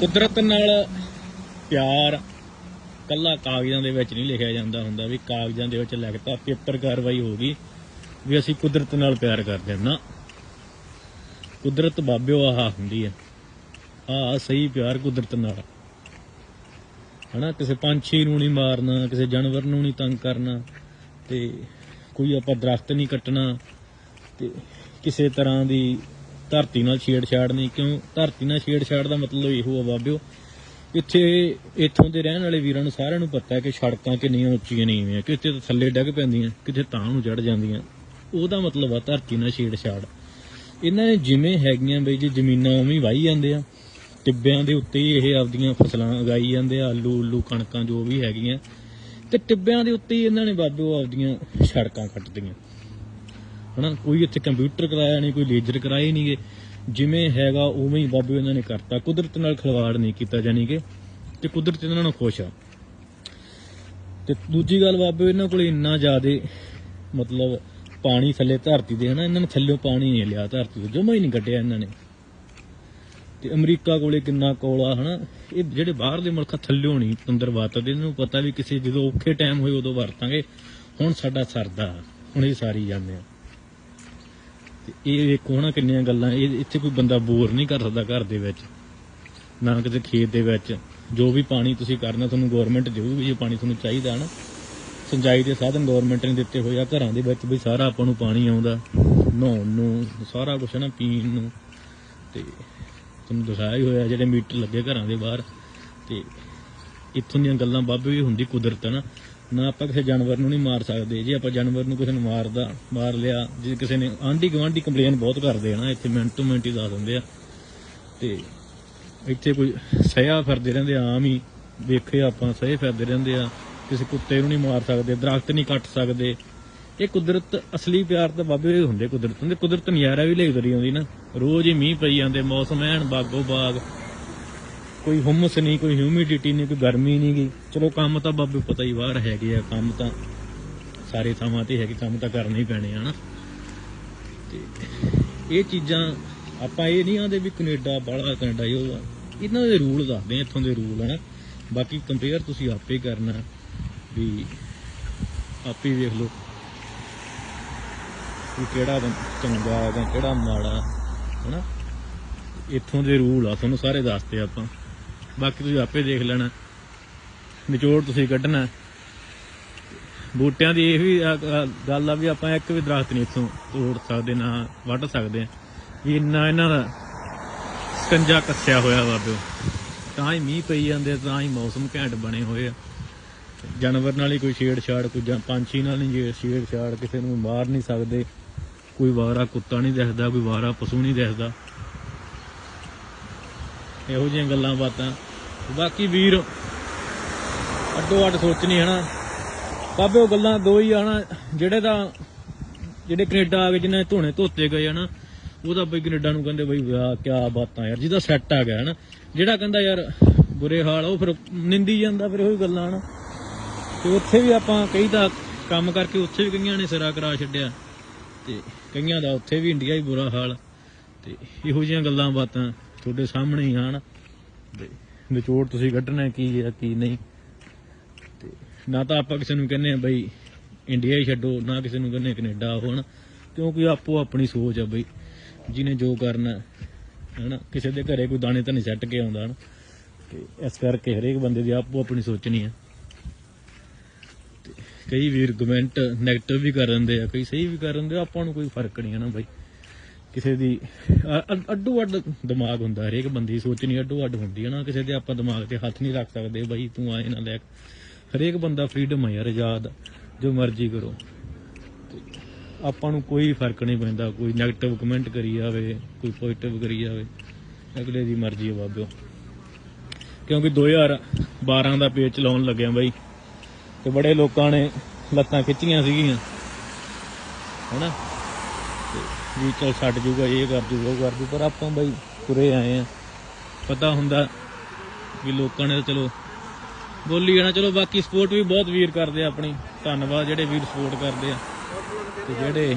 ਕੁਦਰਤ ਨਾਲ ਪਿਆਰ ਕੱਲਾ ਕਾਗਜ਼ਾਂ ਦੇ ਵਿੱਚ ਨਹੀਂ ਲਿਖਿਆ ਜਾਂਦਾ ਹੁੰਦਾ ਵੀ ਕਾਗਜ਼ਾਂ ਦੇ ਵਿੱਚ ਲਿਖਤਾ, ਪੇਪਰ ਕਾਰਵਾਈ ਹੋ ਗਈ ਵੀ ਅਸੀਂ ਕੁਦਰਤ ਨਾਲ ਪਿਆਰ ਕਰਦੇ ਹਾਂ। ਨਾ, ਕੁਦਰਤ ਬਾਬਿਓ ਆਹ ਹੁੰਦੀ ਹੈ। ਆਹ ਸਹੀ ਪਿਆਰ ਕੁਦਰਤ ਨਾਲ। ਹਨਾ, ਕਿਸੇ ਪੰਛੀ ਨੂੰ ਨਹੀਂ ਮਾਰਨਾ, ਕਿਸੇ ਜਾਨਵਰ ਨੂੰ ਨਹੀਂ ਤੰਗ ਕਰਨਾ ਤੇ ਕੋਈ ਆਪਾਂ ਦਰਖਤ ਨਹੀਂ ਕੱਟਣਾ ਤੇ ਕਿਸੇ ਤਰ੍ਹਾਂ ਦੀ ਧਰਤੀ ਨਾਲ ਛੇੜਛਾੜ ਨਹੀਂ, ਕਿਉਂ? ਧਰਤੀ ਨਾਲ ਛੇੜਛਾੜ ਦਾ ਮਤਲਬ ਇਹੋ ਆ ਬਾਬਿਓ। ਇੱਥੇ ਇੱਥੋਂ ਦੇ ਰਹਿਣ ਵਾਲੇ ਵੀਰਾਂ ਨੂੰ ਸਾਰਿਆਂ ਨੂੰ ਪਤਾ ਹੈ ਕਿ ਸੜਕਾਂ ਕਿੰਨੀਆਂ ਉੱਚੀਆਂ ਨੀਵੀਆਂ ਕਿਤੇ ਤਾਂ ਥੱਲੇ ਡੱਗ ਪੈਂਦੀਆਂ ਕਿਤੇ ਤਾਂ ਨੂੰ ਚੜ ਜਾਂਦੀਆਂ। ਉਹਦਾ ਮਤਲਬ ਆ ਧਰਤੀ ਨਾਲ ਛੇੜਛਾੜ। ਇਹਨਾਂ ਨੇ ਜਿਵੇਂ ਹੈਗੀਆਂ ਬਈ ਜੇ ਜ਼ਮੀਨਾਂ ਉਵੇਂ ਹੀ ਵਾਹੀ ਜਾਂਦੇ ਆ। ਟਿੱਬਿਆਂ ਦੇ ਉੱਤੇ ਹੀ ਇਹ ਆਪਦੀਆਂ ਫਸਲਾਂ ਉਗਾਈ ਜਾਂਦੇ ਆ, ਆਲੂ ਉੱਲੂ ਕਣਕਾਂ ਜੋ ਵੀ ਹੈਗੀਆਂ। ਤੇ ਟਿੱਬਿਆਂ ਦੇ ਉੱਤੇ ਹੀ ਇਹਨਾਂ ਨੇ ਬਾਬਿਓ ਆਪਦੀਆਂ ਸੜਕਾਂ ਕੱਟਦੀਆਂ। ਹਨਾ, ਕੋਈ ਇੱਥੇ ਕੰਪਿਊਟਰ ਕਰਾਇਆ ਨਹੀਂ, ਕੋਈ ਲੇਜ਼ਰ ਕਰਾਏ ਨਹੀਂਗੇ। ਜਿਵੇਂ ਹੈਗਾ, ਉਵੇਂ ਹੀ ਬਾਬੇ ਇਹਨਾਂ ਨੇ ਕਰਤਾ। ਕੁਦਰਤ ਨਾਲ ਖਿਲਵਾੜ ਨਹੀਂ ਕੀਤਾ ਜਾਨੀ ਕਿ ਤੇ ਕੁਦਰਤ ਇਹਨਾਂ ਨੂੰ ਖੁਸ਼ ਆ। ਤੇ ਦੂਜੀ ਗੱਲ, ਬਾਬੇ, ਇਹਨਾਂ ਕੋਲ ਇੰਨਾ ਜ਼ਿਆਦਾ ਮਤਲਬ ਪਾਣੀ ਥੱਲੇ ਧਰਤੀ ਦੇ, ਹਨਾ, ਇਹਨਾਂ ਨੇ ਥੱਲਿਓਂ ਪਾਣੀ ਨਹੀਂ ਲਿਆ ਧਰਤੀ ਤੋਂ, ਜਮਾ ਹੀ ਨਹੀਂ ਕੱਢਿਆ ਇਹਨਾਂ ਨੇ। ਤੇ ਅਮਰੀਕਾ ਕੋਲੇ ਕਿੰਨਾ ਕੋਲਾ, ਹਨਾ, ਇਹ ਜਿਹੜੇ ਬਾਹਰਲੇ ਮੁਲਕ ਥੱਲਿਓਂ ਨਹੀਂ, ਅੰਦਰ ਵਰਤਦੇ ਇਹਨਾਂ ਨੂੰ ਪਤਾ ਵੀ ਕਿਸੇ ਜਦੋਂ ਔਖੇ ਟਾਈਮ ਹੋਏ, ਉਦੋਂ ਵਰਤਾਂਗੇ। ਹੁਣ ਸਾਡਾ ਸਰਦਾ, ਹੁਣ ਇਹ ਸਾਰੀ ਜਾਂਦੇ ਆ। ਤੇ ਇਹ ਵੇਖੋ ਨਾ ਕਿੰਨੀਆਂ ਗੱਲਾਂ, ਇਹ ਇੱਥੇ ਕੋਈ ਬੰਦਾ ਬੋਰ ਨਹੀਂ ਕਰ ਸਕਦਾ ਘਰ ਦੇ ਵਿੱਚ, ਨਾ ਕਿਤੇ ਖੇਤ ਦੇ ਵਿੱਚ। ਜੋ ਵੀ ਪਾਣੀ ਤੁਸੀਂ ਕਰਨਾ, ਤੁਹਾਨੂੰ ਗਵਰਨਮੈਂਟ ਦੇਊਗੀ ਜੇ ਪਾਣੀ ਤੁਹਾਨੂੰ ਚਾਹੀਦਾ ਨਾ ਸਿੰਜਾਈ ਦੇ ਸਾਧਨ ਗਵਰਨਮੈਂਟ ਨੇ ਦਿੱਤੇ ਹੋਏ ਆ, ਘਰਾਂ ਦੇ ਵਿੱਚ ਵੀ ਸਾਰਾ ਆਪਾਂ ਨੂੰ ਪਾਣੀ ਆਉਂਦਾ, ਨਹਾਉਣ ਨੂੰ, ਸਾਰਾ ਕੁਝ ਨਾ ਪੀਣ ਨੂੰ। ਤੇ ਤੁਹਾਨੂੰ ਦਿਖਾਇਆ ਹੀ ਹੋਇਆ, ਜਿਹੜੇ ਮੀਟਰ ਲੱਗੇ ਘਰਾਂ ਦੇ ਬਾਹਰ। ਤੇ ਇੱਥੋਂ ਦੀਆਂ ਗੱਲਾਂ ਬਾਬੇ ਵੀ ਹੁੰਦੀ ਕੁਦਰਤ ਹੈ ਨਾ ਨਾ ਆਪਾਂ ਕਿਸੇ ਜਾਨਵਰ ਨੂੰ ਨਹੀਂ ਮਾਰ ਸਕਦੇ। ਜੇ ਆਪਾਂ ਜਾਨਵਰ ਨੂੰ ਕਿਸੇ ਨੂੰ ਮਾਰਦਾ, ਮਾਰ ਲਿਆ, ਜੇ ਕਿਸੇ ਨੇ ਆਂਢੀ ਗਵਾਂਢੀ ਕੰਪਲੇਨ ਬਹੁਤ ਕਰਦੇ ਆ ਨਾ, ਇੱਥੇ ਮਿੰਟ ਤੋਂ ਮਿੰਟ ਹੀ ਦੱਸ ਦਿੰਦੇ ਆ। ਤੇ ਇੱਥੇ ਕੋਈ ਸਹਿਆ ਫਿਰਦੇ ਰਹਿੰਦੇ ਆਮ ਹੀ ਵੇਖੇ ਆਪਾਂ ਸਹੇ ਫਿਰਦੇ ਰਹਿੰਦੇ ਆ। ਕਿਸੇ ਕੁੱਤੇ ਨੂੰ ਨਹੀਂ ਮਾਰ ਸਕਦੇ, ਦਰਖਤ ਨਹੀਂ ਕੱਟ ਸਕਦੇ। ਇਹ ਕੁਦਰਤ, ਅਸਲੀ ਪਿਆਰ ਤਾਂ ਬਾਬੇ ਹੁੰਦੇ ਕੁਦਰਤ ਹੁੰਦੇ ਕੁਦਰਤ ਨਜ਼ਾਰਾ ਵੀ ਲਈ ਦਰੀ ਆਉਂਦੀ ਨਾ। ਰੋਜ਼ ਹੀ ਮੀਂਹ ਪਈ ਜਾਂਦੇ, ਮੌਸਮ ਐਨ ਬਾਗੋ ਬਾਗ। ਕੋਈ ਹੁਮਸ ਨਹੀਂ, ਕੋਈ ਹਿਊਮਿਡਿਟੀ ਨਹੀਂ, ਕੋਈ ਗਰਮੀ ਨਹੀਂ ਗਈ ਚਲੋ ਕੰਮ ਤਾਂ ਬਾਬੇ ਪਤਾ ਹੀ ਬਾਹਰ ਹੈਗੇ ਆ, ਕੰਮ ਤਾਂ ਸਾਰੇ ਥਾਵਾਂ ਤੇ ਹੈਗੇ, ਕੰਮ ਤਾਂ ਕਰਨੇ ਹੀ ਪੈਣੇ ਆ ਨਾ ਤੇ ਇਹ ਚੀਜ਼ਾਂ ਆਪਾਂ ਇਹ ਨਹੀਂ ਆਂਦੇ ਵੀ ਕੈਨੇਡਾ ਬਾਹਲਾ ਕੈਨੇਡਾ ਹੀ ਉਹ ਆ। ਇਹਨਾਂ ਦੇ ਰੂਲ ਦੱਸਦੇ ਆ, ਇੱਥੋਂ ਦੇ ਰੂਲ, ਹਨ? ਬਾਕੀ ਕੰਪੇਅਰ ਤੁਸੀਂ ਆਪੇ ਕਰਨਾ ਵੀ ਆਪੇ ਹੀ ਵੇਖ ਲਓ ਵੀ ਕਿਹੜਾ ਬੰ- ਚੰਗਾ ਜਾਂ ਕਿਹੜਾ ਮਾੜਾ ਹੈ ਹਨਾ? ਇੱਥੋਂ ਦੇ ਰੂਲ ਆ, ਤੁਹਾਨੂੰ ਸਾਰੇ ਦੱਸਦੇ ਆਪਾਂ। ਬਾਕੀ ਤੁਸੀਂ ਆਪੇ ਦੇਖ ਲੈਣਾ। ਨਿਚੋੜ ਤੁਸੀਂ ਕੱਢਣਾ। ਬੂਟਿਆਂ ਦੀ ਇਹ ਵੀ ਗੱਲ ਆ ਵੀ ਆਪਾਂ ਇੱਕ ਵੀ ਦਰਖਤ ਨਹੀਂ ਇੱਥੋਂ ਤੋੜ ਸਕਦੇ ਨਾ ਵੱਢ ਸਕਦੇ ਆ। ਵੀ ਇੰਨਾ ਇਹਨਾਂ ਦਾ ਸਕੰਜਾ ਕੱਸਿਆ ਹੋਇਆ ਬਾਬਿਓ ਤਾਂ ਹੀ ਮੀਂਹ ਪਈ ਜਾਂਦੇ ਤਾਂ ਹੀ ਮੌਸਮ ਘੈਂਟ ਬਣੇ ਹੋਏ ਆ। ਜਾਨਵਰ ਨਾਲ ਹੀ ਕੋਈ ਛੇੜਛਾੜ, ਕੋਈ ਜਾਂ ਪੰਛੀ ਨਾਲ ਨਹੀਂ ਛੇੜਛਾੜ, ਕਿਸੇ ਨੂੰ ਮਾਰ ਨਹੀਂ ਸਕਦੇ। ਕੋਈ ਵਾਰਾ ਕੁੱਤਾ ਨਹੀਂ ਦਿਖਦਾ, ਕੋਈ ਵਾਰਾ ਪਸ਼ੂ ਨਹੀਂ ਦਿਖਦਾ। ਇਹੋ ਜਿਹੀਆਂ ਗੱਲਾਂ ਬਾਤਾਂ ਬਾਕੀ ਵੀਰ ਅੱਡੋ ਅੱਡ ਸੋਚਣੀ ਹਨਾ ਬਾਬੇ ਉਹ ਗੱਲਾਂ ਦੋ ਹੀ ਆ ਹਨਾ ਜਿਹੜੇ ਤਾਂ ਜਿਹੜੇ ਕੈਨੇਡਾ ਆ ਗਏ ਜਿਨ੍ਹਾਂ ਦੇ ਧੋਣੇ ਧੋਤੇ ਗਏ ਹਨਾ ਉਹਦਾ ਬਈ ਕੈਨੇਡਾ ਨੂੰ ਕਹਿੰਦੇ ਬਈ ਵਾਹ ਕੀ ਬਾਤਾਂ ਯਾਰ ਜਿਹਦਾ ਸੈੱਟ ਆ ਗਿਆ ਹਨਾ ਜਿਹੜਾ ਕਹਿੰਦਾ ਯਾਰ ਬੁਰੇ ਹਾਲ ਆ, ਉਹ ਫਿਰ ਨਿੰਦੀ ਜਾਂਦਾ ਫਿਰ ਉਹੀ ਗੱਲਾਂ ਹਨਾ ਤੇ ਉੱਥੇ ਵੀ ਆਪਾਂ ਕਈ ਦਾ ਕੰਮ ਕਰਕੇ ਉੱਥੇ ਵੀ ਕਈਆਂ ਨੇ ਸਿਰਾ ਕਰਾ ਛੱਡਿਆ। ਤੇ ਕਈਆਂ ਦਾ ਉੱਥੇ ਵੀ ਇੰਡੀਆ ਹੀ ਬੁਰਾ ਹਾਲ। ਤੇ ਇਹੋ ਜਿਹੀਆਂ ਗੱਲਾਂ ਬਾਤਾਂ ਤੁਹਾਡੇ ਸਾਹਮਣੇ ਹੀ ਹਨ ਤੇ ਨਿਚੋੜ ਤੁਸੀਂ ਕੱਢਣਾ ਕੀ ਹੈ ਕੀ ਨਹੀਂ। ਤੇ ਨਾ ਤਾਂ ਆਪਾਂ ਕਿਸੇ ਨੂੰ ਕਹਿੰਦੇ ਆ ਬਈ ਇੰਡੀਆ ਹੀ ਛੱਡੋ ਨਾ ਕਿਸੇ ਨੂੰ ਕਹਿੰਦੇ ਕੈਨੇਡਾ ਹੋਣ ਕਿਉਂਕਿ ਆਪੋ ਆਪਣੀ ਸੋਚ ਆ ਬਈ ਜਿਹਨੇ ਜੋ ਕਰਨਾ ਹੈ, ਹਨਾ। ਕਿਸੇ ਦੇ ਘਰੇ ਕੋਈ ਦਾਣੇ ਤਾਂ ਨਹੀਂ ਸੱਟ ਕੇ ਆਉਂਦਾ ਹਨਾ। ਤੇ ਇਸ ਕਰਕੇ ਹਰੇਕ ਬੰਦੇ ਦੀ ਆਪੋ ਆਪਣੀ ਸੋਚਣੀ ਆ। ਤੇ ਕਈ ਵੀਰ ਕਮੈਂਟ 네ਗੇਟਿਵ ਵੀ ਕਰ ਦਿੰਦੇ ਆ ਕਈ ਸਹੀ ਵੀ ਕਰ ਦਿੰਦੇ ਆ ਆਪਾਂ ਨੂੰ ਕੋਈ ਫ਼ਰਕ ਨਹੀਂ ਹੈ ਨਾ ਬਾਈ। ਕਿਸੇ ਦੀ ਅੱਡੋ ਅੱਡ ਦਿਮਾਗ ਹੁੰਦਾ, ਹਰੇਕ ਬੰਦੇ ਦੀ ਸੋਚ ਨਹੀਂ ਅੱਡੋ ਅੱਡ ਹੁੰਦੀ ਹੈ ਨਾ, ਕਿਸੇ ਦੇ ਆਪਾਂ ਦਿਮਾਗ ਤੇ ਹੱਥ ਨਹੀਂ ਰੱਖ ਸਕਦੇ, ਬਈ ਤੂੰ ਆਏ ਨਾ ਲੈ ਹਰੇਕ ਬੰਦਾ ਫਰੀडम ਹੈ ਯਾਰ, ਆਜ਼ਾਦ, ਜੋ ਮਰਜ਼ੀ ਕਰੋ। ਆਪਾਂ ਨੂੰ ਕੋਈ ਫ਼ਰਕ ਨਹੀਂ ਪੈਂਦਾ, ਕੋਈ 네ਗੇਟਿਵ ਕਮੈਂਟ ਕਰੀ ਜਾਵੇ, ਕੋਈ ਪੋਜ਼ਿਟਿਵ ਕਰੀ ਜਾਵੇ। ਅਗਲੇ ਦੀ ਮਰਜ਼ੀ ਹੈ ਬਾਬਿਓ। ਕਿਉਂਕਿ 2012 ਦਾ ਪੇਜ ਚਲਾਉਣ ਲੱਗਿਆ ਬਾਈ, ਤੇ ਬੜੇ ਲੋਕਾਂ ਨੇ ਲੱਤਾਂ ਖਿੱਚੀਆਂ ਸੀਗੀਆਂ। ਹੈਨਾ? ਵੀ ਚਲ ਛੱਡ ਜੂਗਾ, ਇਹ ਕਰ ਜੂਗਾ, ਉਹ ਕਰ ਜੂ, ਪਰ ਆਪਾਂ ਬਈ ਤੁਰੇ ਆਏ ਆ। ਪਤਾ ਹੁੰਦਾ ਵੀ ਲੋਕਾਂ ਨੇ ਚਲੋ ਬੋਲੀ ਜਾਣਾ, ਚਲੋ ਬਾਕੀ ਸਪੋਰਟ ਵੀ ਬਹੁਤ ਵੀਰ ਕਰਦੇ ਆ ਆਪਣੀ। ਧੰਨਵਾਦ, ਜਿਹੜੇ ਵੀਰ ਸਪੋਰਟ ਕਰਦੇ ਆ। ਤੇ ਜਿਹੜੇ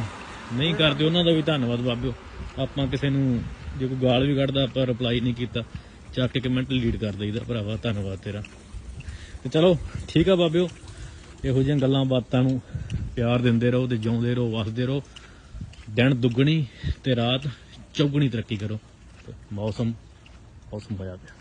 ਨਹੀਂ ਕਰਦੇ, ਉਹਨਾਂ ਦਾ ਵੀ ਧੰਨਵਾਦ ਬਾਬਿਓ। ਆਪਾਂ ਕਿਸੇ ਨੂੰ ਜੇ ਕੋਈ ਗਾਲ ਵੀ ਕੱਢਦਾ, ਆਪਾਂ ਰਿਪਲਾਈ ਨਹੀਂ ਕੀਤਾ। ਚੱਕ ਕੇ ਕਮੈਂਟ ਡਿਲੀਟ ਕਰ ਦਈਦਾ, ਭਰਾਵਾ, ਧੰਨਵਾਦ ਤੇਰਾ। ਤੇ ਚਲੋ, ਠੀਕ ਆ ਬਾਬਿਓ। ਇਹੋ ਜਿਹੀਆਂ ਗੱਲਾਂ ਬਾਤਾਂ ਨੂੰ ਪਿਆਰ ਦਿੰਦੇ ਰਹੋ ਤੇ ਜਿਉਂਦੇ ਰਹੋ, ਵਸਦੇ ਰਹੋ। ਦਿਨ ਦੁੱਗਣੀ ਤੇ ਰਾਤ ਚੌਗਣੀ ਤਰੱਕੀ ਕਰੋ। ਮੌਸਮ ਮੌਸਮ ਹੋਇਆ ਪਿਆ।